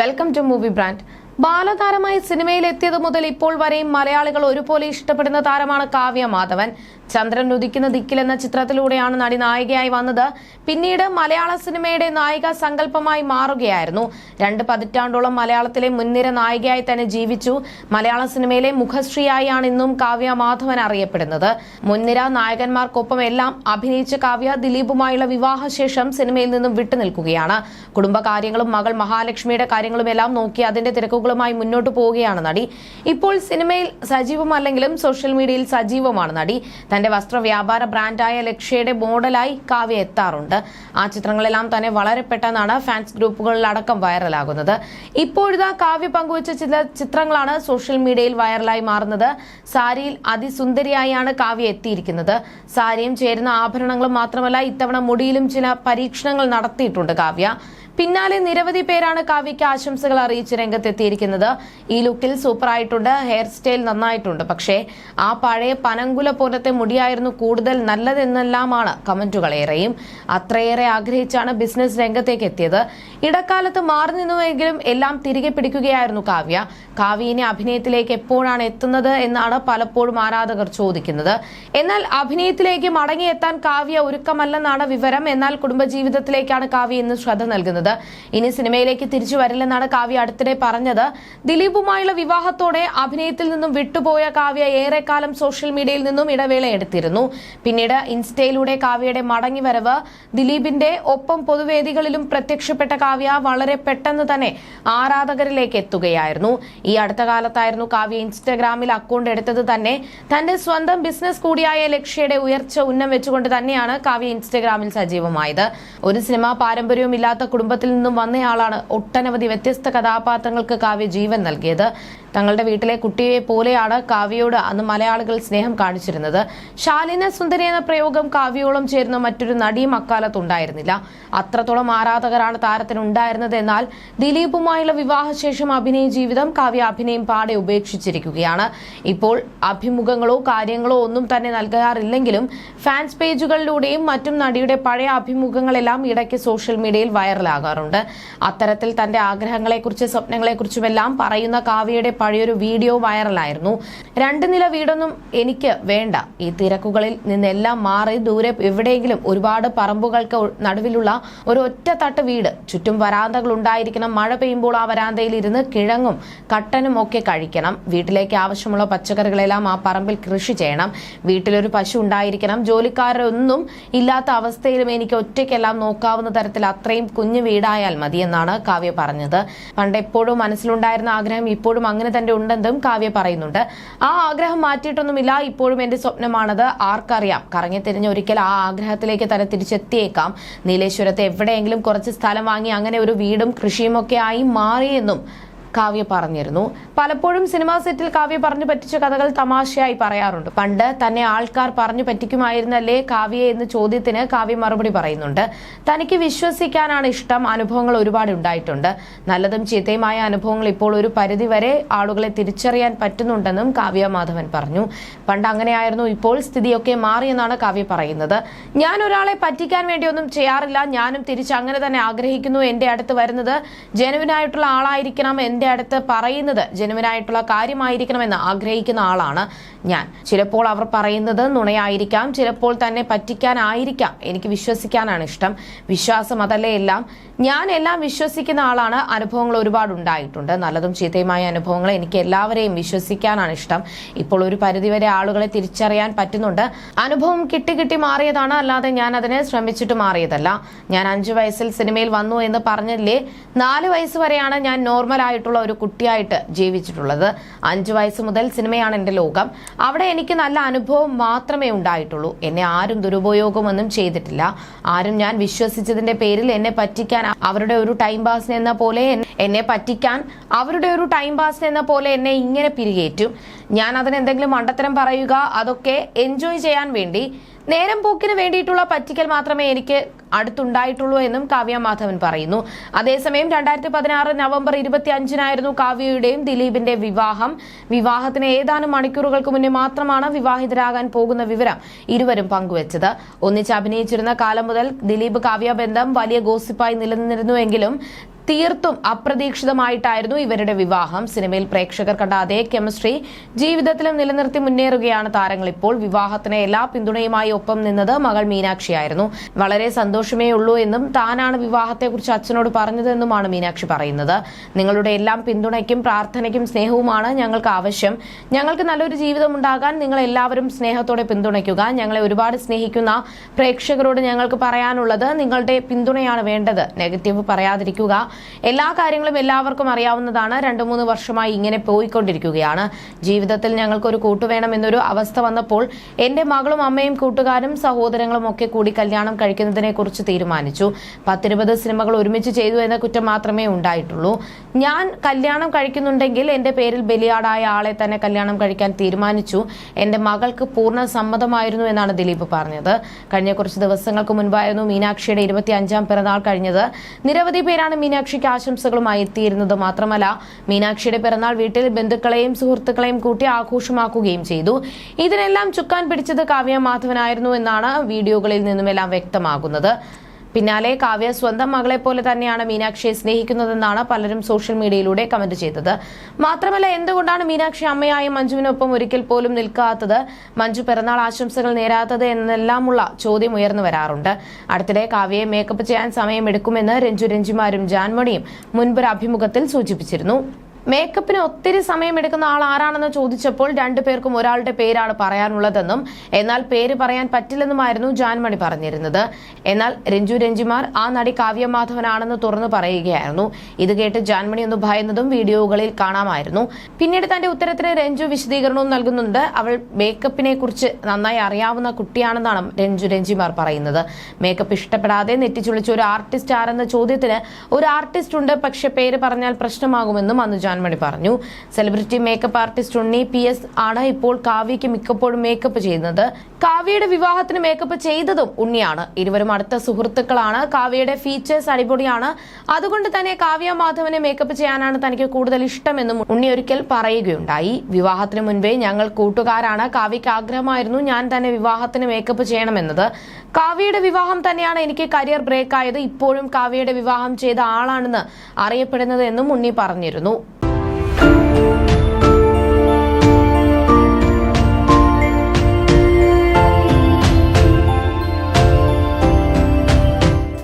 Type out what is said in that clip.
Welcome to movie brand ബാലതാരമായി സിനിമയിൽ എത്തിയത് മുതൽ ഇപ്പോൾ വരെയും മലയാളികൾ ഒരുപോലെ ഇഷ്ടപ്പെടുന്ന താരമാണ് കാവ്യ മാധവൻ. ചന്ദ്രൻ ഉദിക്കുന്ന ദിക്കിൽ എന്ന ചിത്രത്തിലൂടെയാണ് നടി നായികയായി വന്നത്. പിന്നീട് മലയാള സിനിമയുടെ നായിക സങ്കല്പമായി മാറുകയായിരുന്നു. രണ്ട് പതിറ്റാണ്ടോളം മലയാളത്തിലെ മുൻനിര നായികയായി തന്നെ ജീവിച്ചു. മലയാള സിനിമയിലെ മുഖശ്രീയായാണ് ഇന്നും കാവ്യ മാധവൻ അറിയപ്പെടുന്നത്. മുൻനിര നായകന്മാർക്കൊപ്പം എല്ലാം അഭിനയിച്ച കാവ്യ ദിലീപുമായുള്ള വിവാഹശേഷം സിനിമയിൽ നിന്നും വിട്ടുനിൽക്കുകയാണ് കുടുംബകാര്യങ്ങളും മകൾ മഹാലക്ഷ്മിയുടെ കാര്യങ്ങളും എല്ലാം നോക്കി അതിന്റെ തിരക്കുകളുമായി മുന്നോട്ട് പോവുകയാണ് നടി. ഇപ്പോൾ സിനിമയിൽ സജീവമല്ലെങ്കിലും സോഷ്യൽ മീഡിയയിൽ സജീവമാണ് നടി. തന്റെ വസ്ത്ര വ്യാപാര ബ്രാൻഡായ ലക്ഷ്യയുടെ മോഡലായി കാവ്യ എത്താറുണ്ട്. ആ ചിത്രങ്ങളെല്ലാം തന്നെ വളരെ പെട്ടെന്നാണ് ഫാൻസ് ഗ്രൂപ്പുകളിലടക്കം വൈറലാകുന്നത്. ഇപ്പോഴിതാ കാവ്യ പങ്കുവച്ച ചില ചിത്രങ്ങളാണ് സോഷ്യൽ മീഡിയയിൽ വൈറലായി മാറുന്നത്. സാരിയിൽ അതിസുന്ദരിയായാണ് കാവ്യ എത്തിയിരിക്കുന്നത്. സാരിയും ചേരുന്ന ആഭരണങ്ങളും മാത്രമല്ല ഇത്തവണ മുടിയിലും ചില പരീക്ഷണങ്ങൾ നടത്തിയിട്ടുണ്ട് കാവ്യ. പിന്നാലെ നിരവധി പേരാണ് കാവ്യയ്ക്ക് ആശംസകൾ അറിയിച്ച് രംഗത്തെത്തിയിരിക്കുന്നത്. ഈ ലുക്കിൽ സൂപ്പറായിട്ടുണ്ട് ഹെയർ സ്റ്റൈൽ നന്നായിട്ടുണ്ട്. പക്ഷേ ആ പഴയ പനങ്കുല പോലത്തെ മുടിയായിരുന്നു കൂടുതൽ നല്ലതെന്നെല്ലാമാണ് കമന്റുകൾ ഏറെയും. അത്രയേറെ ആഗ്രഹിച്ചാണ് ബിസിനസ് രംഗത്തേക്ക് എത്തിയത്. ഇടക്കാലത്ത് മാറി നിന്നുവെങ്കിലും എല്ലാം തിരികെ പിടിക്കുകയായിരുന്നു കാവ്യ. കാവ്യനെ അഭിനയത്തിലേക്ക് എപ്പോഴാണ് എത്തുന്നത് എന്നാണ് പലപ്പോഴും ആരാധകർ ചോദിക്കുന്നത്. എന്നാൽ അഭിനയത്തിലേക്ക് മടങ്ങിയെത്താൻ കാവ്യ ഒരുക്കമല്ലെന്നാണ് വിവരം. എന്നാൽ കുടുംബജീവിതത്തിലേക്കാണ് കാവ്യ ഇന്ന് ശ്രദ്ധ നൽകുന്നത്. ഇനി സിനിമയിലേക്ക് തിരിച്ചു വരില്ലെന്നാണ് കാവ്യ അടുത്തിടെ പറഞ്ഞത്. ദിലീപുമായുള്ള വിവാഹത്തോടെ അഭിനയത്തിൽ നിന്നും വിട്ടുപോയ കാവ്യ ഏറെക്കാലം സോഷ്യൽ മീഡിയയിൽ നിന്നും ഇടവേള എടുത്തിരുന്നു. പിന്നീട് ഇൻസ്റ്റയിലൂടെ കാവ്യയുടെ മടങ്ങി വരവ് ദിലീപിന്റെ ഒപ്പം പൊതുവേദികളിലും പ്രത്യക്ഷപ്പെട്ട കാവ്യ വളരെ പെട്ടെന്ന് തന്നെ ആരാധകരിലേക്ക് എത്തുകയായിരുന്നു. ഈ അടുത്ത കാലത്തായിരുന്നു കാവ്യ ഇൻസ്റ്റഗ്രാമിൽ അക്കൗണ്ട് എടുത്തത് തന്നെ. തന്റെ സ്വന്തം ബിസിനസ് കൂടിയായ ലക്ഷ്യയുടെ ഉയർച്ച ഉന്നം വെച്ചുകൊണ്ട് തന്നെയാണ് കാവ്യ ഇൻസ്റ്റഗ്രാമിൽ സജീവമായത്. ഒരു സിനിമാ പാരമ്പര്യവും ഇല്ലാത്ത കുടുംബത്തിൽ നിന്നും വന്നയാളാണ് ഒട്ടനവധി വ്യത്യസ്ത കഥാപാത്രങ്ങൾക്ക് കാവ്യ ജീവൻ നൽകിയത്. തങ്ങളുടെ വീട്ടിലെ കുട്ടിയെ പോലെയാണ് കാവ്യയോട് അന്ന് മലയാളികൾ സ്നേഹം കാണിച്ചിരുന്നത്. ശാലിന സുന്ദരി എന്ന പ്രയോഗം കാവ്യയോളം ചേരുന്ന മറ്റൊരു നടിയും അക്കാലത്ത് ഉണ്ടായിരുന്നില്ല അത്രത്തോളം ആരാധകരാണ് താരത്തിന് ഉണ്ടായിരുന്നത് എന്നാൽ ദിലീപുമായുള്ള വിവാഹശേഷം അഭിനയ ജീവിതം കാവ്യ അഭിനയം പാടെ ഉപേക്ഷിച്ചിരിക്കുകയാണ്. ഇപ്പോൾ അഭിമുഖങ്ങളോ കാര്യങ്ങളോ ഒന്നും തന്നെ നൽകാറില്ലെങ്കിലും ഫാൻസ് പേജുകളിലൂടെയും മറ്റും നടിയുടെ പഴയ അഭിമുഖങ്ങളെല്ലാം ഇടയ്ക്ക് സോഷ്യൽ മീഡിയയിൽ വൈറലാകാറുണ്ട് അത്തരത്തിൽ തന്റെ ആഗ്രഹങ്ങളെക്കുറിച്ച് സ്വപ്നങ്ങളെക്കുറിച്ചുമെല്ലാം പറയുന്ന കാവ്യയുടെ പഴയൊരു വീഡിയോ വൈറലായിരുന്നു. രണ്ട് നില വീടൊന്നും എനിക്ക് വേണ്ട. ഈ തിരക്കുകളിൽ നിന്നെല്ലാം മാറി ദൂരെ എവിടെയെങ്കിലും ഒരുപാട് പറമ്പുകൾക്ക് നടുവിലുള്ള ഒരു ഒറ്റത്തട്ട് വീട്. ചുറ്റും വരാന്തകൾ ഉണ്ടായിരിക്കണം. മഴ പെയ്യുമ്പോൾ ആ വരാന്തയിൽ ഇരുന്ന് കിഴങ്ങും കട്ടനും ഒക്കെ കഴിക്കണം. വീട്ടിലേക്ക് ആവശ്യമുള്ള പച്ചക്കറികളെല്ലാം ആ പറമ്പിൽ കൃഷി ചെയ്യണം. വീട്ടിലൊരു പശു ഉണ്ടായിരിക്കണം. ജോലിക്കാരൊന്നും ഇല്ലാത്ത അവസ്ഥയിലും എനിക്ക് ഒറ്റയ്ക്കെല്ലാം നോക്കാവുന്ന തരത്തിൽ അത്രയും കുഞ്ഞു വീടായാൽ മതിയെന്നാണ് കാവ്യ പറഞ്ഞത്. പണ്ട് എപ്പോഴും മനസ്സിലുണ്ടായിരുന്ന ആഗ്രഹം ഇപ്പോഴും അങ്ങനെ തന്നെ ഉണ്ടെന്നും കാവ്യ പറയുന്നുണ്ട്. ആ ആഗ്രഹം മാറ്റിയിട്ടൊന്നുമില്ല ഇപ്പോഴും എന്റെ സ്വപ്നമാണത്. ആർക്കറിയാം കറങ്ങി തിരിഞ്ഞ് ഒരിക്കൽ ആ ആഗ്രഹത്തിലേക്ക് തന്നെ തിരിച്ചെത്തിയേക്കാം. നീലേശ്വരത്തെ എവിടെയെങ്കിലും കുറച്ച് സ്ഥലം വാങ്ങി അങ്ങനെ ഒരു വീടും കൃഷിയും ഒക്കെ ആയി മാറിയെന്നും കാവ്യ പറഞ്ഞിരുന്നു. പലപ്പോഴും സിനിമാ സെറ്റിൽ കാവ്യ പറഞ്ഞു പറ്റിച്ച കഥകൾ തമാശയായി പറയാറുണ്ട്. പണ്ട് തന്നെ ആൾക്കാർ പറഞ്ഞു പറ്റിക്കുമായിരുന്നല്ലേ കാവ്യ എന്ന ചോദ്യത്തിന് കാവ്യ മറുപടി പറയുന്നുണ്ട്. തനിക്ക് വിശ്വസിക്കാനാണ് ഇഷ്ടം. അനുഭവങ്ങൾ ഒരുപാട് ഉണ്ടായിട്ടുണ്ട്. നല്ലതും ചീത്തയുമായ അനുഭവങ്ങൾ ഇപ്പോൾ ഒരു പരിധിവരെ ആളുകളെ തിരിച്ചറിയാൻ പറ്റുന്നുണ്ടെന്നും കാവ്യ മാധവൻ പറഞ്ഞു. പണ്ട് അങ്ങനെയായിരുന്നു. ഇപ്പോൾ സ്ഥിതിയൊക്കെ മാറിയെന്നാണ് കാവ്യ പറയുന്നത്. ഞാൻ ഒരാളെ പറ്റിക്കാൻ വേണ്ടിയൊന്നും ചെയ്യാറില്ല. ഞാനും തിരിച്ച് അങ്ങനെ തന്നെ ആഗ്രഹിക്കുന്നു. എന്റെ അടുത്ത് വരുന്നത് ജനുവിനായിട്ടുള്ള ആളായിരിക്കണം. എന്റെ അടുത്ത് പറയുന്നത് ജനുവിനായിട്ടുള്ള കാര്യമായിരിക്കണമെന്ന് ആഗ്രഹിക്കുന്ന ആളാണ്. ഞാൻ. ചിലപ്പോൾ അവർ പറയുന്നത് നുണയായിരിക്കാം ചിലപ്പോൾ തന്നെ പറ്റിക്കാനായിരിക്കാം. എനിക്ക് വിശ്വസിക്കാനാണ് ഇഷ്ടം. വിശ്വാസം അതല്ലേ എല്ലാം? ഞാൻ എല്ലാം വിശ്വസിക്കുന്ന ആളാണ്. അനുഭവങ്ങൾ ഒരുപാട് ഉണ്ടായിട്ടുണ്ട് നല്ലതും ചീത്തയുമായ അനുഭവങ്ങൾ എനിക്ക് എല്ലാവരെയും വിശ്വസിക്കാനാണ് ഇഷ്ടം. ഇപ്പോൾ ഒരു പരിധിവരെ ആളുകളെ തിരിച്ചറിയാൻ പറ്റുന്നുണ്ട്. അനുഭവം കിട്ടി കിട്ടി മാറിയതാണ്. അല്ലാതെ ഞാൻ അതിനെ ശ്രമിച്ചിട്ട് മാറിയതല്ല. ഞാൻ അഞ്ചു വയസ്സിൽ സിനിമയിൽ വന്നു എന്ന് പറഞ്ഞില്ലേ? നാല് വയസ്സ് വരെയാണ് ഞാൻ നോർമൽ ആയിട്ടുള്ള ഒരു കുട്ടിയായിട്ട് ജീവിച്ചിട്ടുള്ളത്. അഞ്ചു വയസ്സ് മുതൽ സിനിമയാണ് എന്റെ ലോകം. അവിടെ എനിക്ക് നല്ല അനുഭവം മാത്രമേ ഉണ്ടായിട്ടുള്ളൂ. എന്നെ ആരും ദുരുപയോഗമൊന്നും ചെയ്തിട്ടില്ല. ആരും ഞാൻ വിശ്വസിച്ചതിന്റെ പേരിൽ എന്നെ പറ്റിക്കാൻ അവരുടെ ഒരു ടൈം പാസ് എന്ന പോലെ എന്നെ- പറ്റിക്കാൻ അവരുടെ ഒരു ടൈം പാസ് എന്ന പോലെ എന്നെ ഇങ്ങനെ പിരികേറ്റും. ഞാൻ അതിന് എന്തെങ്കിലും മണ്ടത്തരം പറയുക അതൊക്കെ എൻജോയ് ചെയ്യാൻ വേണ്ടി നേരം പോക്കിന് വേണ്ടിയിട്ടുള്ള പറ്റിക്കൽ മാത്രമേ എനിക്ക് അടുത്തുണ്ടായിട്ടുള്ളൂ എന്നും കാവ്യ മാധവൻ പറയുന്നു. അതേസമയം രണ്ടായിരത്തി പതിനാറ് നവംബർ ഇരുപത്തി അഞ്ചിനായിരുന്നു കാവ്യയുടെയും ദിലീപിന്റെ വിവാഹം. വിവാഹത്തിന് ഏതാനും മണിക്കൂറുകൾക്ക് മുന്നേ മാത്രമാണ് വിവാഹിതരാകാൻ പോകുന്ന വിവരം ഇരുവരും പങ്കുവച്ചത്. ഒന്നിച്ച് അഭിനയിച്ചിരുന്ന കാലം മുതൽ ദിലീപ് കാവ്യ ബന്ധം വലിയ ഗോസിപ്പായി നിലനിന്നിരുന്നുവെങ്കിലും തീർത്തും അപ്രതീക്ഷിതമായിട്ടായിരുന്നു ഇവരുടെ വിവാഹം. സിനിമയിൽ പ്രേക്ഷകർ കണ്ട അതേ കെമിസ്ട്രി ജീവിതത്തിലും നിലനിർത്തി മുന്നേറുകയാണ് താരങ്ങൾ ഇപ്പോൾ. വിവാഹത്തിന് എല്ലാ പിന്തുണയുമായി ഒപ്പം നിന്നത് മകൾ മീനാക്ഷിയായിരുന്നു. വളരെ സന്തോഷമേ ഉള്ളൂ എന്നും താനാണ് വിവാഹത്തെക്കുറിച്ച് അച്ഛനോട് പറഞ്ഞതെന്നുമാണ് മീനാക്ഷി പറയുന്നത്. നിങ്ങളുടെ എല്ലാം പിന്തുണയ്ക്കും പ്രാർത്ഥനയ്ക്കും സ്നേഹവുമാണ് ഞങ്ങൾക്ക് ആവശ്യം. ഞങ്ങൾക്ക് നല്ലൊരു ജീവിതം ഉണ്ടാകാൻ നിങ്ങൾ എല്ലാവരും സ്നേഹത്തോടെ പിന്തുണയ്ക്കുക. ഞങ്ങളെ ഒരുപാട് സ്നേഹിക്കുന്ന പ്രേക്ഷകരോട് ഞങ്ങൾക്ക് പറയാനുള്ളത് നിങ്ങളുടെ പിന്തുണയാണ് വേണ്ടത്. നെഗറ്റീവ് പറയാതിരിക്കുക. എല്ലാ കാര്യങ്ങളും എല്ലാവർക്കും അറിയാവുന്നതാണ്. രണ്ടു മൂന്ന് വർഷമായി ഇങ്ങനെ പോയിക്കൊണ്ടിരിക്കുകയാണ്. ജീവിതത്തിൽ ഞങ്ങൾക്കൊരു കൂട്ടുവേണം എന്നൊരു അവസ്ഥ വന്നപ്പോൾ എന്റെ മകളും അമ്മയും കൂട്ടുകാരും സഹോദരങ്ങളും ഒക്കെ കൂടി കല്യാണം കഴിക്കുന്നതിനെ കുറിച്ച് തീരുമാനിച്ചു. പത്തിരുപത് സിനിമകൾ ഒരുമിച്ച് ചെയ്തു എന്ന കുറ്റം മാത്രമേ ഉണ്ടായിട്ടുള്ളൂ. ഞാൻ കല്യാണം കഴിക്കുന്നുണ്ടെങ്കിൽ എന്റെ പേരിൽ ബലിയാടായ ആളെ തന്നെ കല്യാണം കഴിക്കാൻ തീരുമാനിച്ചു. എന്റെ മകൾക്ക് പൂർണ സമ്മതമായിരുന്നു എന്നാണ് ദിലീപ് പറഞ്ഞത്. കഴിഞ്ഞ കുറച്ച് ദിവസങ്ങൾക്ക് മുൻപായിരുന്നു മീനാക്ഷിയുടെ ഇരുപത്തി അഞ്ചാം പിറന്നാൾ കഴിഞ്ഞത്. നിരവധി പേരാണ് മീനാക്ഷിക്ക് ആശംസകളുമായി എത്തിയിരുന്നത് മാത്രമല്ല മീനാക്ഷിയുടെ പിറന്നാൾ വീട്ടിൽ ബന്ധുക്കളെയും സുഹൃത്തുക്കളെയും കൂട്ടി ആഘോഷമാക്കുകയും ചെയ്തു. ഇതിനെല്ലാം ചുക്കാൻ പിടിച്ചത് കാവ്യ മാധവനായിരുന്നു എന്നാണ് വീഡിയോകളിൽ നിന്നുമെല്ലാം വ്യക്തമാകുന്നത്. പിന്നാലെ കാവ്യ സ്വന്തം മകളെ പോലെ തന്നെയാണ് മീനാക്ഷിയെ സ്നേഹിക്കുന്നതെന്നാണ് പലരും സോഷ്യൽ മീഡിയയിലൂടെ കമന്റ് ചെയ്തത്. മാത്രമല്ല എന്തുകൊണ്ടാണ് മീനാക്ഷി അമ്മയായ മഞ്ജുവിനൊപ്പം ഒരിക്കൽ പോലും നിൽക്കാത്തത്? മഞ്ജു പിറന്നാൾ ആശംസകൾ നേരാത്തത് എന്നെല്ലാമുള്ള ചോദ്യം ഉയർന്നു വരാറുണ്ട്. അടുത്തിടെ കാവ്യയെ മേക്കപ്പ് ചെയ്യാൻ സമയമെടുക്കുമെന്ന് രഞ്ജു രഞ്ജിമാരും ജാൻമണിയും മുൻപൊരു അഭിമുഖത്തിൽ സൂചിപ്പിച്ചിരുന്നു. മേക്കപ്പിന് ഒത്തിരി സമയം എടുക്കുന്ന ആൾ ആരാണെന്ന് ചോദിച്ചപ്പോൾ രണ്ടു പേർക്കും ഒരാളുടെ പേരാണ് പറയാനുള്ളതെന്നും എന്നാൽ പേര് പറയാൻ പറ്റില്ലെന്നുമായിരുന്നു ജാൻമണി പറഞ്ഞിരുന്നത്. എന്നാൽ രഞ്ജു രഞ്ജിമാർ ആ നടി കാവ്യമാധവനാണെന്ന് തുറന്നു പറയുകയായിരുന്നു. ഇത് കേട്ട് ജാൻമണി ഒന്ന് ഭയന്നതും വീഡിയോകളിൽ കാണാമായിരുന്നു. പിന്നീട് തന്റെ ഉത്തരത്തിന് രഞ്ജു വിശദീകരണവും നൽകുന്നുണ്ട്. അവൾ മേക്കപ്പിനെ കുറിച്ച് നന്നായി അറിയാവുന്ന കുട്ടിയാണെന്നാണ് രഞ്ജു രഞ്ജിമാർ പറയുന്നത്. മേക്കപ്പ് ഇഷ്ടപ്പെടാതെ നെറ്റിച്ചുളിച്ച ഒരു ആർട്ടിസ്റ്റ് ആരെന്ന ചോദ്യത്തിന് ഒരു ആർട്ടിസ്റ്റ് ഉണ്ട് പക്ഷെ പേര് പറഞ്ഞാൽ പ്രശ്നമാകുമെന്നും അന്ന് ജാൻമണി പറഞ്ഞു. Celebrity makeup artist Unni P S ആണ് ഇപ്പോൾ കാവ്യയ്ക്ക് മിക്കപ്പോഴും മേക്കപ്പ് ചെയ്യുന്നത്. കാവ്യയുടെ വിവാഹത്തിന് മേക്കപ്പ് ചെയ്തതും ഉണ്ണിയാണ്. ഇരുവരും അടുത്ത സുഹൃത്തുക്കളാണ്. കാവ്യയുടെ ഫീച്ചേഴ്സ് അടിപൊളിയാണ്. അതുകൊണ്ട് തന്നെ കാവ്യ മാധവനെ മേക്കപ്പ് ചെയ്യാനാണ് തനിക്ക് കൂടുതൽ ഇഷ്ടമെന്നും ഉണ്ണി ഒരിക്കൽ പറയുകയുണ്ടായി. വിവാഹത്തിന് മുൻപേ ഞങ്ങൾ കൂട്ടുകാരാണ്. കാവ്യയ്ക്ക് ആഗ്രഹമായിരുന്നു ഞാൻ തന്നെ വിവാഹത്തിന് മേക്കപ്പ് ചെയ്യണമെന്നത്. കാവ്യയുടെ വിവാഹം തന്നെയാണ് എനിക്ക് കരിയർ ബ്രേക്ക് ആയത്. ഇപ്പോഴും കാവ്യയുടെ വിവാഹം ചെയ്ത ആളാണെന്ന് അറിയപ്പെടുന്നത് എന്നും ഉണ്ണി പറഞ്ഞിരുന്നു.